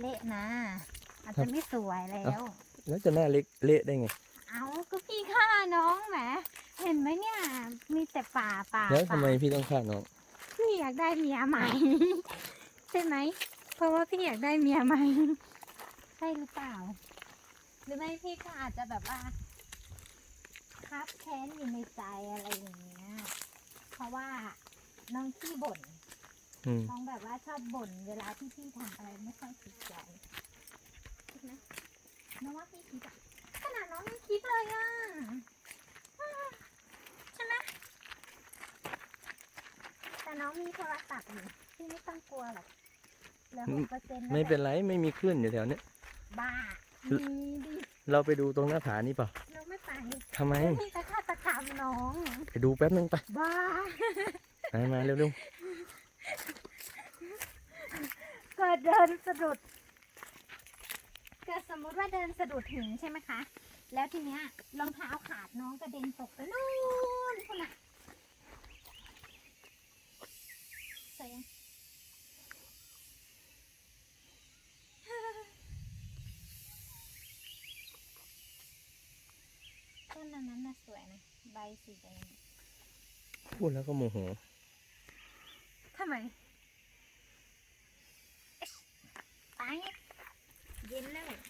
เละนะอาจจะไม่สวยแล้ว แล้วจะหน้าเล็กเละได้ไง เอาก็พี่ฆ่าน้องแหมเห็นไหมเนี่ย มีแต่ป่าป่าแล้วทำป่าไมพี่ต้องฆ่าน้องพี่อยากได้เมียใหม่ใช่ไหมเพราะว่าพี่อยากได้เมียใหม่ใช่หรือเปล่า หรือไม่พี่ก็อาจจะแบบว่าคับแค้นอยู่ในใจอะไรอย่างเงี้ยเพราะว่าน้องขี้บ่น อืมน้องแบบว่าชอบบ่นเวลาที่พี่ทำอะไรไม่ค่อยถูกใจคิดไหมน้องว่าพี่คิดอะขนาดน้องยังคิดเลยอะอ่าใช่ไหมแต่น้องมีโทรศัพท์อยู่พี่ไม่ต้องกลัวหรอกเหลือหกเปอร์เซ็นต์ไม่เป็นไรไม่มีคลื่นอยู่แถวเนี้ยบ้ามีดิเราไปดูตรงหน้าผานี่เปล่าน้องไม่ไปทำไม พี่จะฆาตกรรมน้องไปดูแป๊บนึงไปบ้าไปมาเร็ว เกิดเดินสะดุดเกิดสมมุติว่าเดินสะดุดหินใช่ไหมคะ แล้วทีเนี้ยรองเท้าขาดน้องกระเด็นตกไปนู่นคุณอะใส่ยังต้นอันนั้นน่ะสวยนะ ใบสีแดงๆพูดแล้วก็โมโหทำไม เย็นแล้ว